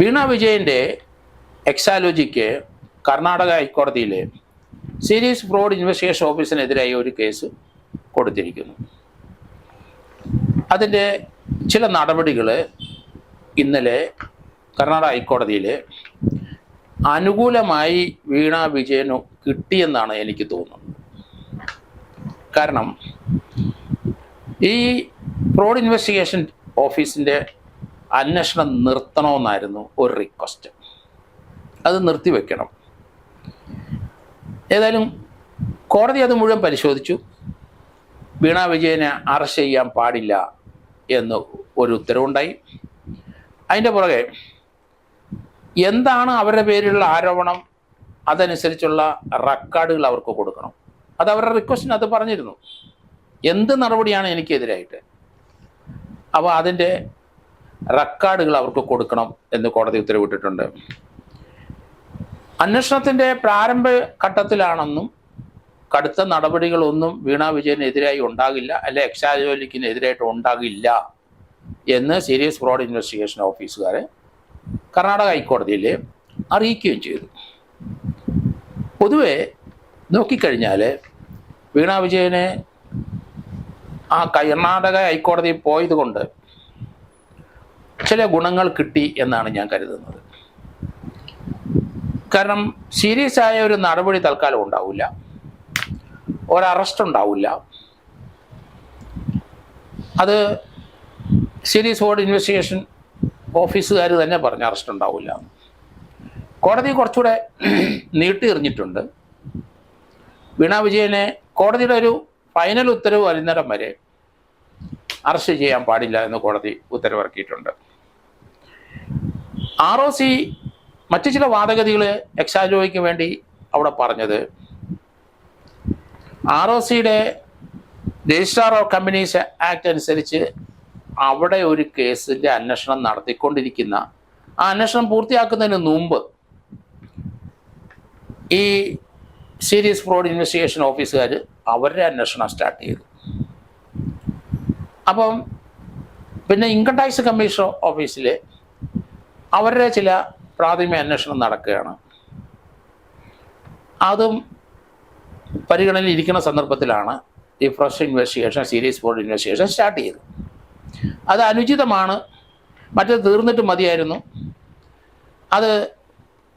വീണ വിജയന്റെ എക്സാലോജിക്ക് കർണാടക ഹൈക്കോടതിയിലെ series fraud investigation ഓഫീസിനെതിരായി ഒരു കേസ് കൊടുത്തിരിക്കുന്നു. അതിന്റെ ചില നടപടികൾ ഇന്നലെ കർണാടക ഹൈക്കോടതിയിൽ അനുകൂലമായി വീണ വിജയന് കിട്ടിയെന്നാണ് എനിക്ക് തോന്നുന്നത്. കാരണം ഈ ഫ്രോഡ് ഇൻവെസ്റ്റിഗേഷൻ ഓഫീസിന്റെ അന്വേഷണം നിർത്തണമെന്നായിരുന്നു ഒരു റിക്വസ്റ്റ് അത് നിർത്തിവെക്കണം ഏതായാലും കോടതി അത് മുഴുവൻ പരിശോധിച്ചു. വീണ വിജയനെ അറസ്റ്റ് ചെയ്യാൻ പാടില്ല എന്ന് ഒരു ഉത്തരവുണ്ടായി. അതിന്റെ പുറകെ എന്താണ് അവരുടെ പേരിലുള്ള ആരോപണം? അതനുസരിച്ചുള്ള റെക്കോർഡുകൾ അവർക്ക് കൊടുക്കണം. അത് അവരുടെ റിക്വസ്റ്റിന് അത് പറഞ്ഞിരുന്നു. എന്ത് നടപടിയാണ് എനിക്കെതിരായിട്ട്? അപ്പോൾ അതിന്റെ റെക്കോർഡുകൾ അവർക്ക് കൊടുക്കണം എന്ന് കോടതി ഉത്തരവിട്ടിട്ടുണ്ട്. അന്വേഷണത്തിന്റെ പ്രാരംഭ ഘട്ടത്തിലാണെന്നും കടുത്ത നടപടികളൊന്നും വീണ വിജയനെതിരായി ഉണ്ടാകില്ല അല്ലെ എക്സാജോലിക്കിനെതിരായിട്ട് ഉണ്ടാകില്ല എന്ന് സീരിയസ് ഫ്രോഡ് ഇൻവെസ്റ്റിഗേഷൻ ഓഫീസുകാരെ കർണാടക ഹൈക്കോടതിയിൽ അറിയിക്കുകയും ചെയ്തു. പൊതുവെ നോക്കിക്കഴിഞ്ഞാൽ വീണ വിജയനെ ആ കർണാടക ഹൈക്കോടതി പോയത് കൊണ്ട് ചില ഗുണങ്ങൾ കിട്ടി എന്നാണ് ഞാൻ കരുതുന്നത്. കാരണം സീരിയസ് ആയ ഒരു നടപടി തൽക്കാലം ഉണ്ടാവില്ല. ഒരു അറസ്റ്റ് ഉണ്ടാവില്ല. അത് സീരിയസ് ബോർഡ് ഇൻവെസ്റ്റിഗേഷൻ ഓഫീസുകാർ തന്നെ പറഞ്ഞ് അറസ്റ്റ് ഉണ്ടാവില്ല. കോടതി കുറച്ചുകൂടെ നീട്ടി എറിഞ്ഞിട്ടുണ്ട്. വീണ വിജയനെ കോടതിയുടെ ഒരു ഫൈനൽ ഉത്തരവ് വരുന്നിടം വരെ അറസ്റ്റ് ചെയ്യാൻ പാടില്ല എന്ന് കോടതി ഉത്തരവിറക്കിയിട്ടുണ്ട്. ആർ ഒ സി മറ്റു ചില വാദഗതികൾ എക്സാജോയ്ക്ക് വേണ്ടി അവിടെ പറഞ്ഞത്. ആർ ഒ സിയുടെ രജിസ്ട്രാർ ഓഫ് കമ്പനീസ് ആക്ട് അനുസരിച്ച് അവിടെ ഒരു കേസിന്റെ അന്വേഷണം നടത്തിക്കൊണ്ടിരിക്കുന്ന ആ അന്വേഷണം പൂർത്തിയാക്കുന്നതിന് മുമ്പ് ഈ സീരിയസ് ഫ്രോഡ് ഇൻവെസ്റ്റിഗേഷൻ ഓഫീസുകാർ അവരുടെ അന്വേഷണം സ്റ്റാർട്ട് ചെയ്തു. അപ്പം പിന്നെ ഇൻകം ടാക്സ് കമ്മീഷൻ ഓഫീസിൽ അവരുടെ ചില പ്രാഥമിക അന്വേഷണം നടക്കുകയാണ്. അതും പരിഗണനയിൽ ഇരിക്കുന്ന സന്ദർഭത്തിലാണ് ഈ fresh investigation serious board investigation start ചെയ്തത്. അത് അനുചിതമാണ്. മറ്റത് തീർന്നിട്ട് മതിയായിരുന്നു. അത്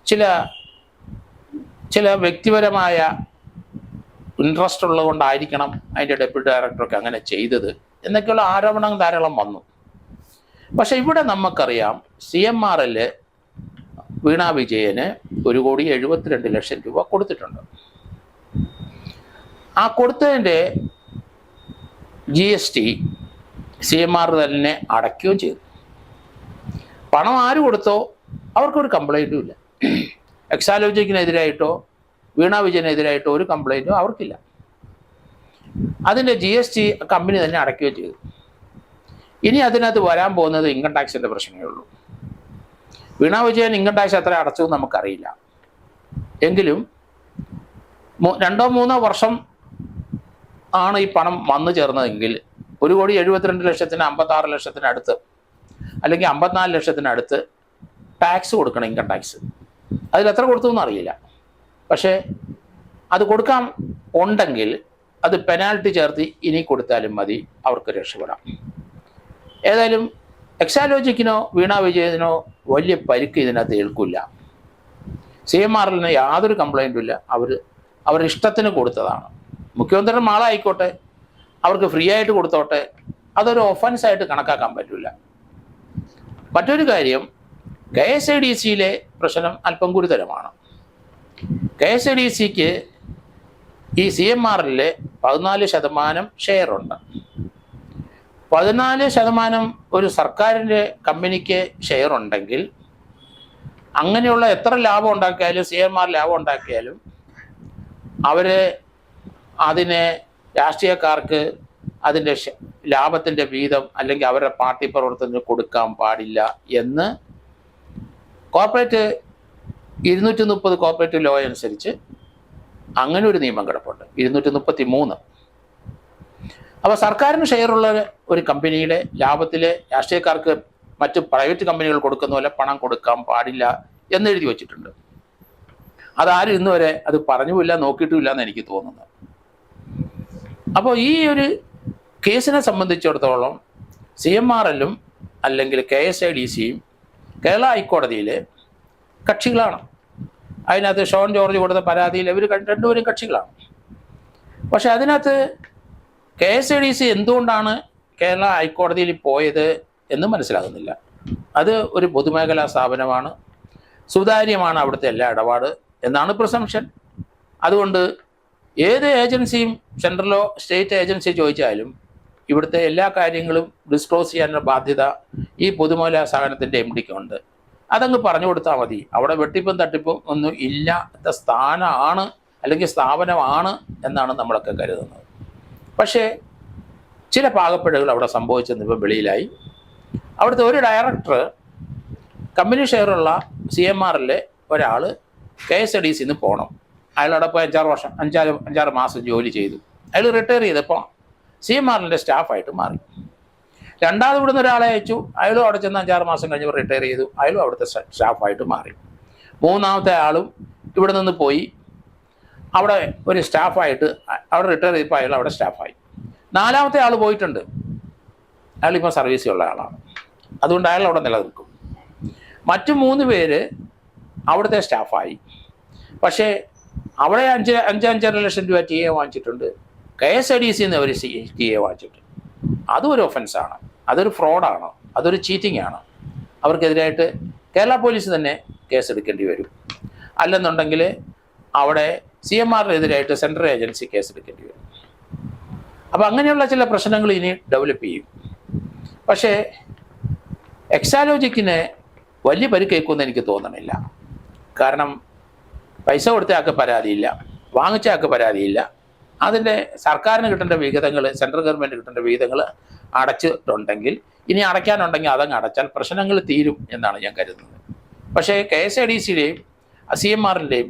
ചില ചില വ്യക്തിപരമായ ഇൻട്രസ്റ്റ് ഉള്ളതുകൊണ്ടായിരിക്കണം അതിന്റെ ഡെപ്യൂട്ടി ഡയറക്ടറൊക്കെ അങ്ങനെ ചെയ്തത് എന്നൊക്കെയുള്ള ആരോപണം ധാരാളം വന്നു. പക്ഷെ ഇവിടെ നമുക്കറിയാം C M R L Veena വിജയന് ഒരു കോടി എഴുപത്തിരണ്ട് ലക്ഷം രൂപ കൊടുത്തിട്ടുണ്ട്. ആ കൊടുത്തതിന്റെ G S T C M R തന്നെ അടയ്ക്കുകയും ചെയ്തു. പണം ആര് കൊടുത്തോ അവർക്കൊരു കംപ്ലൈന്റും ഇല്ല. എക്സാലോജിക്കിനെതിരായിട്ടോ വീണ വിജയനെതിരായിട്ടോ ഒരു കംപ്ലൈന്റും അവർക്കില്ല. അതിന്റെ ജി എസ് ടി കമ്പനി തന്നെ അടയ്ക്കുകയും ചെയ്തു. ഇനി അതിനകത്ത് വരാൻ പോകുന്നത് ഇൻകം ടാക്സിന്റെ പ്രശ്നമേ ഉള്ളൂ. വീണ വിജയൻ ഇൻകം ടാക്സ് എത്ര അടച്ചു നമുക്കറിയില്ല. എങ്കിലും രണ്ടോ മൂന്നോ വർഷം ആണ് ഈ പണം വന്നു ചേർന്നതെങ്കിൽ ഒരു കോടി എഴുപത്തിരണ്ട് ലക്ഷത്തിന് അമ്പത്താറ് ലക്ഷത്തിനടുത്ത് അല്ലെങ്കിൽ അമ്പത്തിനാല് ലക്ഷത്തിനടുത്ത് ടാക്സ് കൊടുക്കണം ഇൻകം ടാക്സ് അതിൽ എത്ര കൊടുത്തു എന്നറിയില്ല പക്ഷേ അത് കൊടുക്കാൻ ഉണ്ടെങ്കിൽ അത് പെനാൽറ്റി ചേർത്ത് ഇനി കൊടുത്താലും മതി അവർക്ക് രക്ഷപ്പെടാം. ഏതായാലും എക്സാലോജിക്കിനോ വീണ വിജയത്തിനോ വലിയ പരിക്ക് ഇതിനകത്ത് ഏൽക്കില്ല. സി എം ആറിന് യാതൊരു കംപ്ലൈന്റും ഇല്ല. അവർ അവരുടെ ഇഷ്ടത്തിന് കൊടുത്തതാണ്. മുഖ്യമന്ത്രിയുടെ മാളായിക്കോട്ടെ അവർക്ക് ഫ്രീ ആയിട്ട് കൊടുത്തോട്ടെ അതൊരു ഒഫൻസ് ആയിട്ട് കണക്കാക്കാൻ പറ്റില്ല മറ്റൊരു കാര്യം കെ എസ് ഐ ഡി സിയിലെ പ്രശ്നം അല്പം ഗുരുതരമാണ്. കെ എസ് ഐ ഡി സിക്ക് ഈ സി എം ആറിലെ പതിനാല് ശതമാനം ഷെയറുണ്ട് പതിനാല് ശതമാനം ഒരു സർക്കാരിന്റെ കമ്പനിക്ക് ഷെയർ ഉണ്ടെങ്കിൽ അങ്ങനെയുള്ള എത്ര ലാഭം ഉണ്ടാക്കിയാലും സി എം ലാഭം ഉണ്ടാക്കിയാലും അവർ അതിനെ രാഷ്ട്രീയക്കാർക്ക് അതിന്റെ ലാഭത്തിന്റെ വീതം അല്ലെങ്കിൽ അവരുടെ പാർട്ടി പ്രവർത്തനത്തിന് കൊടുക്കാൻ പാടില്ല എന്ന് കോർപ്പറേറ്റ് ഇരുന്നൂറ്റി മുപ്പത് കോർപ്പറേറ്റ് ലോ അനുസരിച്ച് അങ്ങനെ ഒരു നിയമം കിടപ്പുണ്ട്. ഇരുന്നൂറ്റി മുപ്പത്തി മൂന്ന് അപ്പോൾ സർക്കാരിന് ഷെയറുള്ള ഒരു കമ്പനിയുടെ ലാഭത്തിൽ രാഷ്ട്രീയക്കാർക്ക് മറ്റ് പ്രൈവറ്റ് കമ്പനികൾ കൊടുക്കുന്ന പോലെ പണം കൊടുക്കാൻ പാടില്ല എന്ന് എഴുതി വച്ചിട്ടുണ്ട്. അതാരും ഇന്ന് വരെ അത് പറഞ്ഞുമില്ല നോക്കിയിട്ടുമില്ല എന്ന് എനിക്ക് തോന്നുന്നത്. അപ്പോൾ ഈ ഒരു കേസിനെ സംബന്ധിച്ചിടത്തോളം സി എം ആർ എല്ലും അല്ലെങ്കിൽ കെ എസ് ഐ ഡി സിയും കേരള ഹൈക്കോടതിയിലെ കക്ഷികളാണ്. അതിനകത്ത് ഷോൺ ജോർജ് കൊടുത്ത പരാതിയിൽ ഇവർ രണ്ടുപേരും കക്ഷികളാണ്. പക്ഷെ അതിനകത്ത് K S E D C എന്തുകൊണ്ടാണ് കേരള ഹൈക്കോടതിയിൽ പോയത് എന്ന് മനസ്സിലാകുന്നില്ല. അത് ഒരു പൊതുമേഖലാ സ്ഥാപനമാണ്. സുതാര്യമാണ് അവിടുത്തെ എല്ലാ ഇടപാട് എന്നാണ് പ്രസംഷൻ അതുകൊണ്ട് ഏത് ഏജൻസിയും സെൻട്രലോ സ്റ്റേറ്റ് ഏജൻസി ചോദിച്ചാലും ഇവിടുത്തെ എല്ലാ കാര്യങ്ങളും ഡിസ്ക്ലോസ് ചെയ്യാനുള്ള ബാധ്യത ഈ പൊതുമേഖലാ സ്ഥാപനത്തിന്റെ എം ഡിക്കുണ്ട്. അതങ്ങ് പറഞ്ഞു കൊടുത്താൽ മതി. അവിടെ വെട്ടിപ്പും തട്ടിപ്പും ഒന്നും ഇല്ലാത്ത സ്ഥാനമാണ് അല്ലെങ്കിൽ സ്ഥാപനമാണ് എന്നാണ് നമ്മളൊക്കെ കരുതുന്നത്. പക്ഷേ ചില പാകപ്പിഴകൾ അവിടെ സംഭവിച്ചെന്ന് ഇപ്പം വെളിയിലായി. അവിടുത്തെ ഒരു ഡയറക്ടർ കമ്പനി ഷെയറുള്ള സി എം ആറിലെ ഒരാൾ കെ എസ് എ ഡി സിന്ന് പോകണം അയാളവിടെ പോയി അഞ്ചാറ് വർഷം അഞ്ചാറ് അഞ്ചാറ് മാസം ജോലി ചെയ്തു. അയാൾ റിട്ടയർ ചെയ്തപ്പോൾ സി എം ആറിന്റെ സ്റ്റാഫായിട്ട് മാറി. രണ്ടാമത് ഇവിടുന്ന് ഒരാളെ അയച്ചു. അയാളും അവിടെ ചെന്ന് അഞ്ചാറ് മാസം കഴിഞ്ഞപ്പോൾ റിട്ടയർ ചെയ്തു. അയാളും അവിടുത്തെ സ്റ്റാ- സ്റ്റാഫായിട്ട് മാറി. മൂന്നാമത്തെ ആളും ഇവിടെ നിന്ന് പോയി അവിടെ ഒരു സ്റ്റാഫായിട്ട് അവിടെ റിട്ടയർ ചെയ്തപ്പോൾ അയാൾ അവിടെ സ്റ്റാഫായി നാലാമത്തെ ആൾ പോയിട്ടുണ്ട്. അയാളിപ്പോൾ സർവീസിലുള്ള ആളാണ്. അതുകൊണ്ട് അയാൾ അവിടെ നിലനിൽക്കും. മറ്റു മൂന്ന് പേര് അവിടുത്തെ സ്റ്റാഫായി പക്ഷേ അവിടെ അഞ്ച് അഞ്ച് അഞ്ചര ലക്ഷം രൂപ ടി എ വാങ്ങിച്ചിട്ടുണ്ട്. കെ എസ് ഐ ഡി സിന്ന് അവർ ടി എ വാങ്ങിച്ചിട്ടുണ്ട്. അതും ഒരു ഒഫൻസാണ് അതൊരു ഫ്രോഡാണ് അതൊരു ചീറ്റിംഗ് ആണ്. അവർക്കെതിരായിട്ട് കേരള പോലീസ് തന്നെ കേസ് എടുക്കേണ്ടി വരും. അല്ലെന്നുണ്ടെങ്കിൽ അവിടെ സി എം ആറിനെതിരായിട്ട് സെൻട്രൽ ഏജൻസി കേസെടുക്കേണ്ടി വരും. അപ്പം അങ്ങനെയുള്ള ചില പ്രശ്നങ്ങൾ ഇനി ഡെവലപ്പ് ചെയ്യും. പക്ഷേ എക്സാലോജിക്കിന് വലിയ പരിക്കേക്കുമെന്ന് എനിക്ക് തോന്നണില്ല. കാരണം പൈസ കൊടുത്ത ആൾക്ക് പരാതിയില്ല വാങ്ങിച്ച ആൾക്ക് പരാതിയില്ല. അതിന്റെ സർക്കാരിന് കിട്ടേണ്ട വിഹിതങ്ങൾ സെൻട്രൽ ഗവൺമെന്റ് കിട്ടേണ്ട വിഹിതങ്ങൾ അടച്ചിട്ടുണ്ടെങ്കിൽ ഇനി അടയ്ക്കാനുണ്ടെങ്കിൽ അതങ്ങ് അടച്ചാൽ പ്രശ്നങ്ങൾ തീരും എന്നാണ് ഞാൻ കരുതുന്നത്. പക്ഷേ കെ എസ് ഐ ഡി സിയുടെയും സി എം ആറിന്റെയും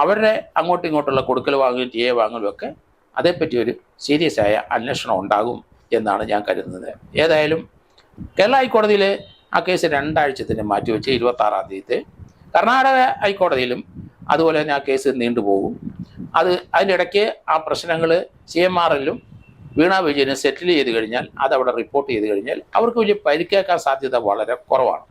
അവരുടെ അങ്ങോട്ടും ഇങ്ങോട്ടുള്ള കൊടുക്കൽ വാങ്ങലും ടി എ വാങ്ങലും ഒക്കെ അതേപ്പറ്റി ഒരു സീരിയസ് ആയ അന്വേഷണം ഉണ്ടാകും എന്നാണ് ഞാൻ കരുതുന്നത്. ഏതായാലും കേരള ഹൈക്കോടതിയിൽ ആ കേസ് രണ്ടാഴ്ചത്തിന് മാറ്റിവെച്ച് ഇരുപത്താറാം തീയതി. കർണാടക ഹൈക്കോടതിയിലും അതുപോലെ തന്നെ ആ കേസ് നീണ്ടുപോകും. അത് അതിനിടയ്ക്ക് ആ പ്രശ്നങ്ങൾ സി എം ആർ എല്ലും വീണ വിജയനും സെറ്റിൽ ചെയ്ത് കഴിഞ്ഞാൽ അത് അവിടെ റിപ്പോർട്ട് ചെയ്ത് കഴിഞ്ഞാൽ അവർക്ക് വലിയ പരിക്കേക്കാൻ സാധ്യത വളരെ കുറവാണ്.